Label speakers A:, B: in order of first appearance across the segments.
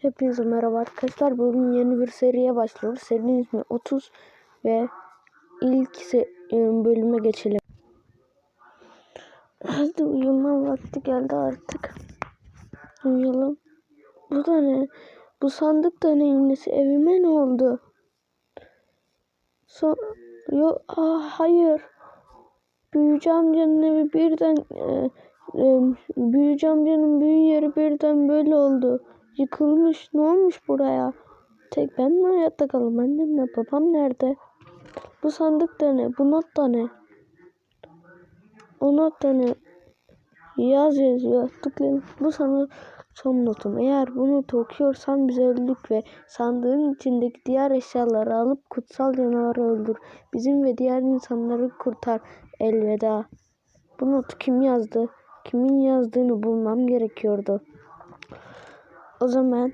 A: Hepinize merhaba arkadaşlar. Bugün yeni bir seriye başlıyoruz. Serinin ismi 30 ve ilk e, bölüme geçelim. Hadi uyuma vakti geldi artık. Uyuyalım. Bu da ne? Bu sandık da neyin nesi? Evime ne oldu? So Yo ah, hayır. Büyücü amcanın evi birden e, e, büyücü amcanın büyü yeri birden böyle oldu. Yıkılmış. Ne olmuş buraya? Tek ben mi hayatta kaldım? Annemle babam nerede? Bu sandık da ne? Bu not da ne? O not da ne? Yaz yazıyor. Tıklayın. Bu sana son notum. Eğer bu notu okuyorsan biz öldük ve sandığın içindeki diğer eşyaları alıp kutsal canavarı öldür. Bizim ve diğer insanları kurtar. Elveda. Bu notu kim yazdı? Kimin yazdığını bulmam gerekiyordu. O zaman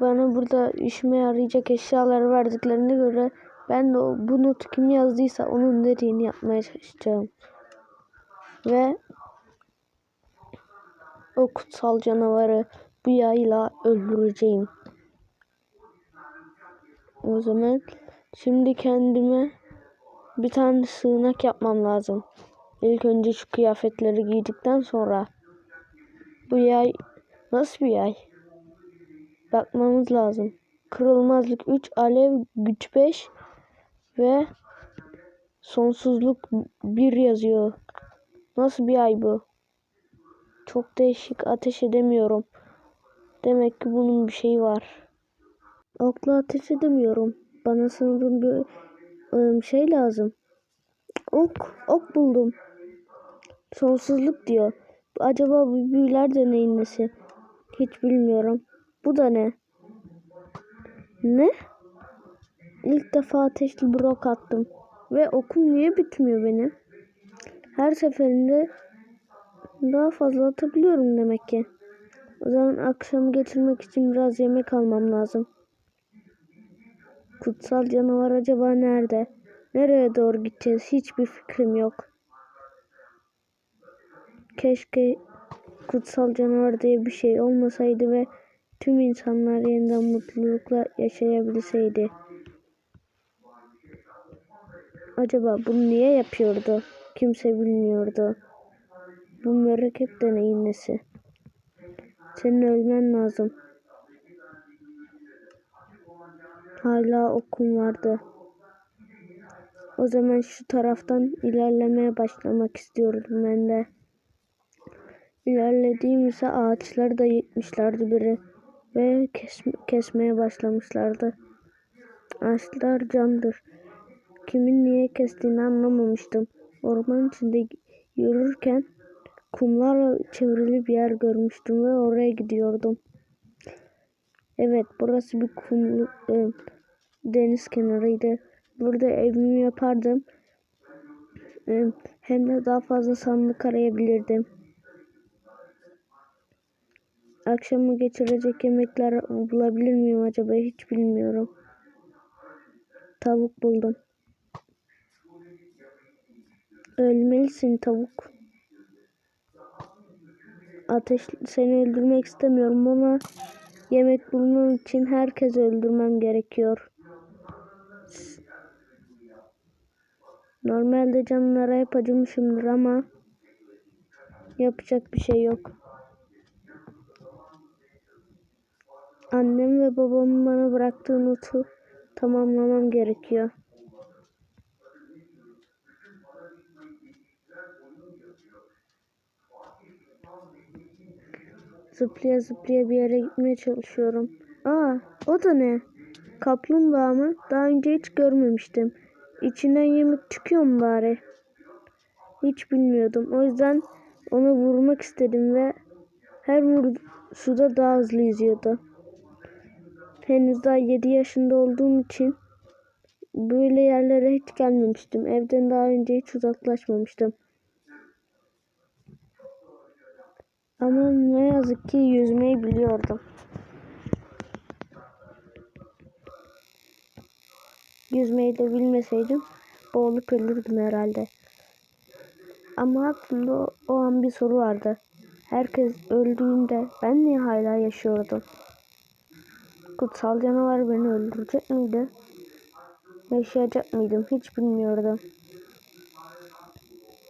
A: bana burada işime yarayacak eşyalar verdiklerine göre ben de bu notu kim yazdıysa onun dediğini yapmaya çalışacağım. Ve o kutsal canavarı bu yayla öldüreceğim. O zaman şimdi kendime bir tane sığınak yapmam lazım. İlk önce şu kıyafetleri giydikten sonra bu yay nasıl bir yay? Bakmamız lazım. Kırılmazlık 3, alev güç 5 ve sonsuzluk 1 yazıyor. Nasıl bir ay bu? Çok değişik ateş edemiyorum. Demek ki bunun bir şeyi var. Okla ateş edemiyorum. Bana sanırım bir ım, şey lazım. Ok, ok buldum. Sonsuzluk diyor. Acaba bu büyüler de neyin nesi? Hiç bilmiyorum. Bu da ne? Ne? İlk defa ateşli bir ok attım. Ve okum niye bitmiyor benim? Her seferinde daha fazla atabiliyorum demek ki. O zaman akşam geçirmek için biraz yemek almam lazım. Kutsal canavar acaba nerede? Nereye doğru gideceğiz? Hiçbir fikrim yok. Keşke kutsal canavar diye bir şey olmasaydı ve tüm insanlar yeniden mutlulukla yaşayabilseydi. Acaba bunu niye yapıyordu? Kimse bilmiyordu. Bu mürekkep de neyin nesi? Senin ölmen lazım. Hala okum vardı. O zaman şu taraftan ilerlemeye başlamak istiyordum ben de. İlerlediğim ise ağaçları da yıkmışlardı biri ve kes kesmeye başlamışlardı. Ağaçlar candır. Kimin niye kestiğini anlamamıştım. Orman içinde yürürken kumlarla çevrili bir yer görmüştüm ve oraya gidiyordum. Evet, burası bir kumlu e, deniz kenarıydı. Burada evimi yapardım. E, hem de daha fazla sandık arayabilirdim. Akşamı geçirecek yemekler bulabilir miyim acaba hiç bilmiyorum. Tavuk buldum. Ölmelisin tavuk. Ateş seni öldürmek istemiyorum ama yemek bulmam için herkes öldürmem gerekiyor. Normalde canlılara hep acımışımdır ama yapacak bir şey yok. Annem ve babamın bana bıraktığı notu tamamlamam gerekiyor. Zıplaya zıplaya bir yere gitmeye çalışıyorum. Aa, o da ne? Kaplumbağa mı? Daha önce hiç görmemiştim. İçinden yemek çıkıyor mu bari? Hiç bilmiyordum. O yüzden onu vurmak istedim ve her vur suda daha hızlı yüzüyordu. Henüz daha 7 yaşında olduğum için böyle yerlere hiç gelmemiştim. Evden daha önce hiç uzaklaşmamıştım. Ama ne yazık ki yüzmeyi biliyordum. Yüzmeyi de bilmeseydim boğulup ölürdüm herhalde. Ama aklımda o, an bir soru vardı. Herkes öldüğünde ben niye hala yaşıyordum? Kutsal canavar beni öldürecek miydi? Yaşayacak mıydım hiç bilmiyordum.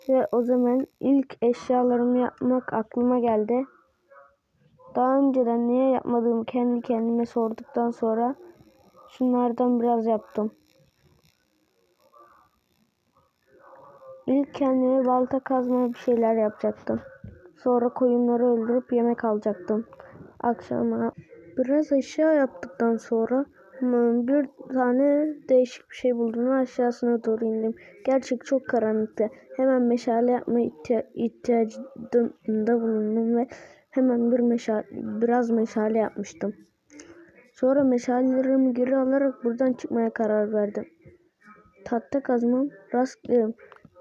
A: Ve o zaman ilk eşyalarımı yapmak aklıma geldi. Daha önceden niye yapmadığımı kendi kendime sorduktan sonra şunlardan biraz yaptım. İlk kendime balta kazma bir şeyler yapacaktım. Sonra koyunları öldürüp yemek alacaktım. Akşama biraz eşya yaptıktan sonra bir tane değişik bir şey buldum aşağısına doğru indim. Gerçek çok karanlıktı. Hemen meşale yapma ihtiya- ihtiyacında bulundum ve hemen bir meşale, biraz meşale yapmıştım. Sonra meşalelerimi geri alarak buradan çıkmaya karar verdim. Tahta kazmam rastgele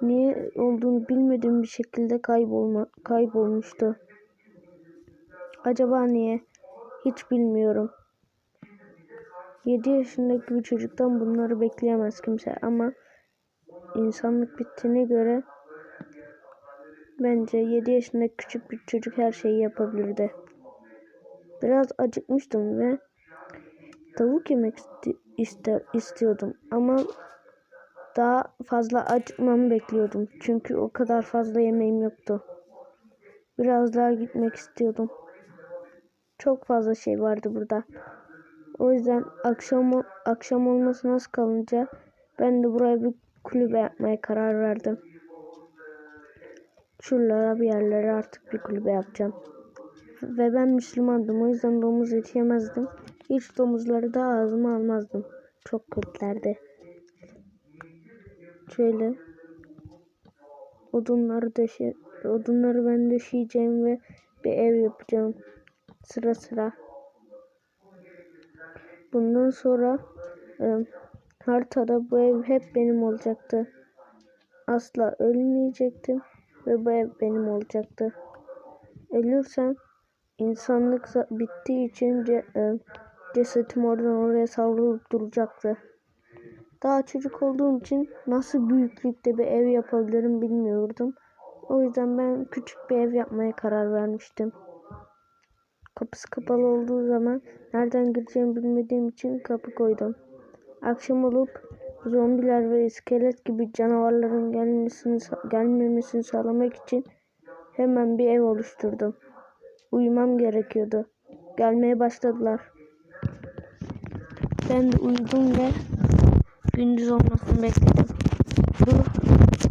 A: niye olduğunu bilmediğim bir şekilde kaybolma, kaybolmuştu. Acaba niye? Hiç bilmiyorum. 7 yaşındaki bir çocuktan bunları bekleyemez kimse ama insanlık bittiğine göre bence 7 yaşındaki küçük bir çocuk her şeyi yapabilirdi. Biraz acıkmıştım ve tavuk yemek ister istiyordum ama daha fazla acıkmamı bekliyordum. Çünkü o kadar fazla yemeğim yoktu. Biraz daha gitmek istiyordum. Çok fazla şey vardı burada. O yüzden akşam akşam olmasına az kalınca ben de buraya bir kulübe yapmaya karar verdim. Şuralara bir yerlere artık bir kulübe yapacağım. Ve ben Müslümandım o yüzden domuz eti yemezdim. Hiç domuzları da ağzıma almazdım. Çok kötülerdi. Şöyle odunları döşe odunları ben döşeyeceğim ve bir ev yapacağım. Sıra sıra. Bundan sonra e, haritada bu ev hep benim olacaktı. Asla ölmeyecektim ve bu ev benim olacaktı. Ölürsem insanlık bittiği için ce, e, cesetim oradan oraya savrulup duracaktı. Daha çocuk olduğum için nasıl büyüklükte bir ev yapabilirim bilmiyordum. O yüzden ben küçük bir ev yapmaya karar vermiştim. Kapısı kapalı olduğu zaman nereden gireceğimi bilmediğim için kapı koydum. Akşam olup zombiler ve iskelet gibi canavarların gelmesini, gelmemesini sağlamak için hemen bir ev oluşturdum. Uyumam gerekiyordu. Gelmeye başladılar. Ben de uyudum ve gündüz olmasını bekledim. Bu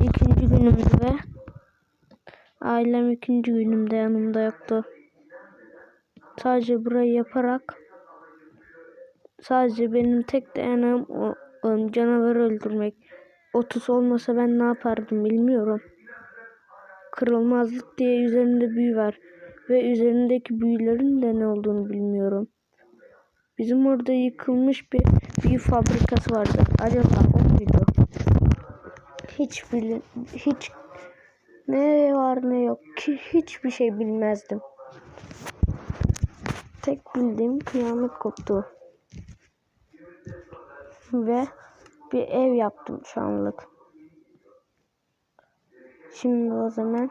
A: ikinci günümdü ve ailem ikinci günümde yanımda yoktu. Sadece burayı yaparak sadece benim tek dayanağım o, canavarı öldürmek. Otus olmasa ben ne yapardım bilmiyorum. Kırılmazlık diye üzerinde büyü var ve üzerindeki büyülerin de ne olduğunu bilmiyorum. Bizim orada yıkılmış bir büyü fabrikası vardı. Acaba o muydu? Hiç bilin, hiç ne var ne yok ki hiçbir şey bilmezdim. Tek bildiğim kıyamet koptu. Ve bir ev yaptım şu anlık. Şimdi o zaman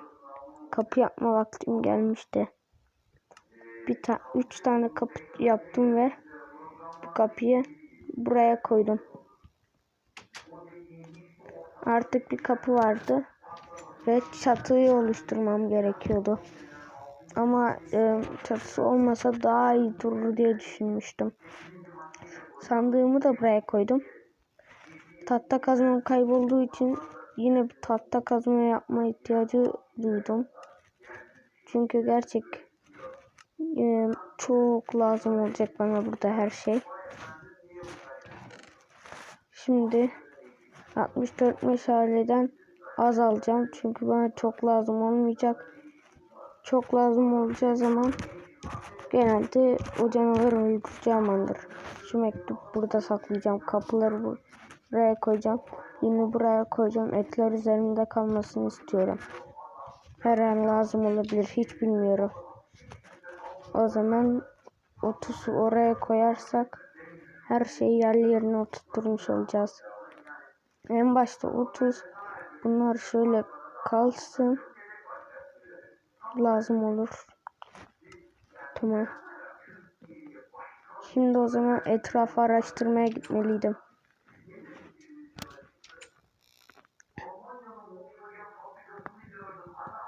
A: kapı yapma vaktim gelmişti. Bir ta üç tane kapı yaptım ve bu kapıyı buraya koydum. Artık bir kapı vardı ve çatıyı oluşturmam gerekiyordu. Ama e, çatısı olmasa daha iyi durur diye düşünmüştüm. Sandığımı da buraya koydum. Tahta kazmam kaybolduğu için yine bir tahta kazma yapma ihtiyacı duydum. Çünkü gerçek e, çok lazım olacak bana burada her şey. Şimdi 64 meşaleden az alacağım. Çünkü bana çok lazım olmayacak. Çok lazım olacağı zaman genelde o canavarı öldüreceğim andır. Şu mektup burada saklayacağım. Kapıları bu- buraya koyacağım. Yine buraya koyacağım. Etler üzerimde kalmasını istiyorum. Her an lazım olabilir. Hiç bilmiyorum. O zaman 30'u oraya koyarsak her şeyi yerli yerine oturtmuş olacağız. En başta 30 bunlar şöyle kalsın. Lazım olur. Tamam. Şimdi o zaman etrafı araştırmaya gitmeliydim.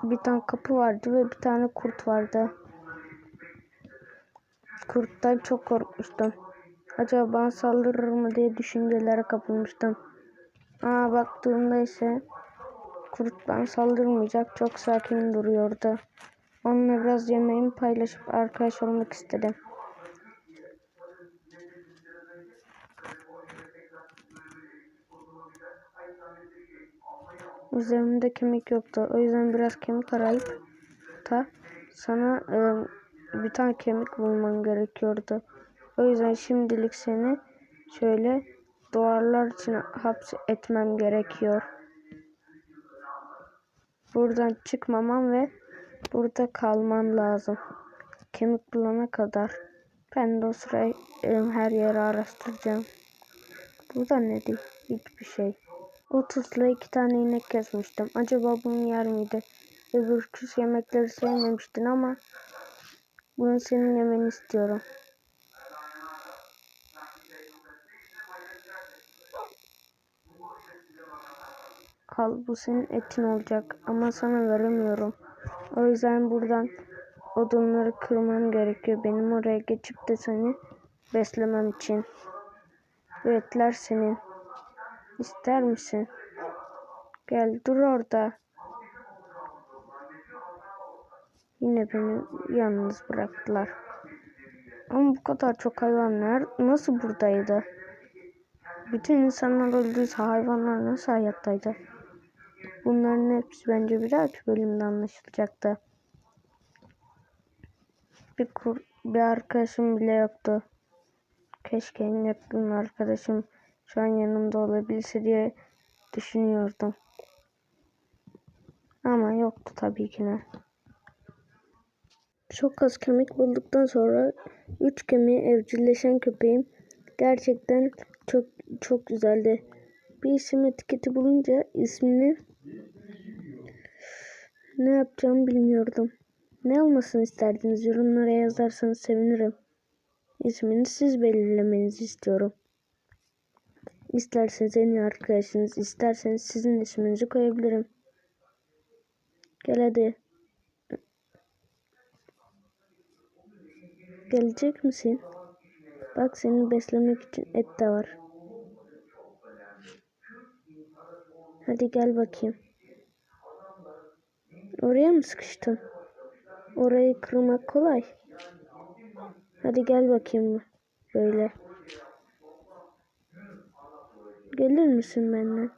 A: Bir tane kapı vardı ve bir tane kurt vardı. Kurttan çok korkmuştum. Acaba bana saldırır mı diye düşüncelere kapılmıştım. Aa baktığımda ise kurt bana saldırmayacak çok sakin duruyordu. Onunla biraz yemeğimi paylaşıp arkadaş olmak istedim. Üzerimde kemik yoktu. O yüzden biraz kemik arayıp da sana e, bir tane kemik bulman gerekiyordu. O yüzden şimdilik seni şöyle duvarlar içine hapsetmem gerekiyor. Buradan çıkmaman ve burada kalman lazım. Kemik bulana kadar. Ben de o sırayı her yeri araştıracağım. Burada ne değil? Hiçbir şey. O tuzla iki tane inek kesmiştim. Acaba bunu yer miydi? Öbür küs yemekleri sevmemiştin ama bunu senin yemeni istiyorum. Al bu senin etin olacak ama sana veremiyorum. O yüzden buradan odunları kırmam gerekiyor. Benim oraya geçip de seni beslemem için. Bu etler senin. İster misin? Gel dur orada. Yine beni yalnız bıraktılar. Ama bu kadar çok hayvanlar nasıl buradaydı? Bütün insanlar öldüyse hayvanlar nasıl hayattaydı? Bunların hepsi bence bir dahaki bölümde anlaşılacaktı. Bir, kur, bir arkadaşım bile yoktu. Keşke en yakın arkadaşım şu an yanımda olabilse diye düşünüyordum. Ama yoktu tabii ki ne. Çok az kemik bulduktan sonra üç kemiği evcilleşen köpeğim gerçekten çok çok güzeldi. Bir isim etiketi bulunca ismini ne yapacağımı bilmiyordum. Ne olmasını isterdiniz yorumlara yazarsanız sevinirim. İsmini siz belirlemenizi istiyorum. İsterseniz en iyi arkadaşınız, isterseniz sizin isminizi koyabilirim. Gel hadi. Gelecek misin? Bak seni beslemek için et de var. Hadi gel bakayım. Oraya mı sıkıştın? Orayı kırmak kolay. Hadi gel bakayım böyle. Gelir misin benimle?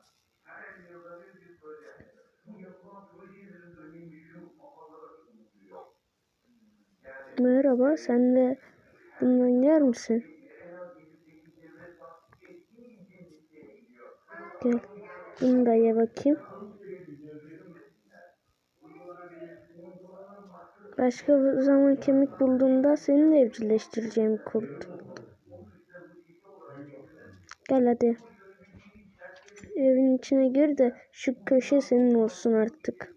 A: Merhaba, sen de bundan yer misin? Gel, bunu da ye bakayım. Başka zaman kemik bulduğumda seni de evcilleştireceğim kurt. Gel hadi. Evin içine gir de şu köşe senin olsun artık.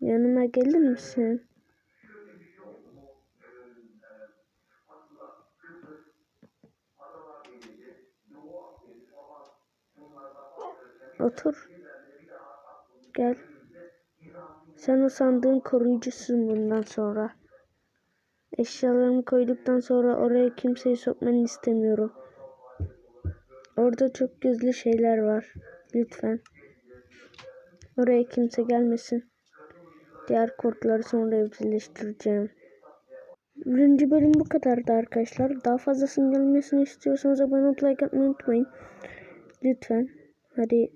A: Yanıma gelir misin? Otur. Gel. Sen o sandığın koruyucusun bundan sonra. Eşyalarımı koyduktan sonra oraya kimseyi sokmanı istemiyorum. Orada çok gizli şeyler var. Lütfen. Oraya kimse gelmesin. Diğer kurtları sonra evcilleştireceğim. Birinci bölüm bu kadardı arkadaşlar. Daha fazlasının gelmesini istiyorsanız abone olup like atmayı unutmayın. Lütfen. Hadi.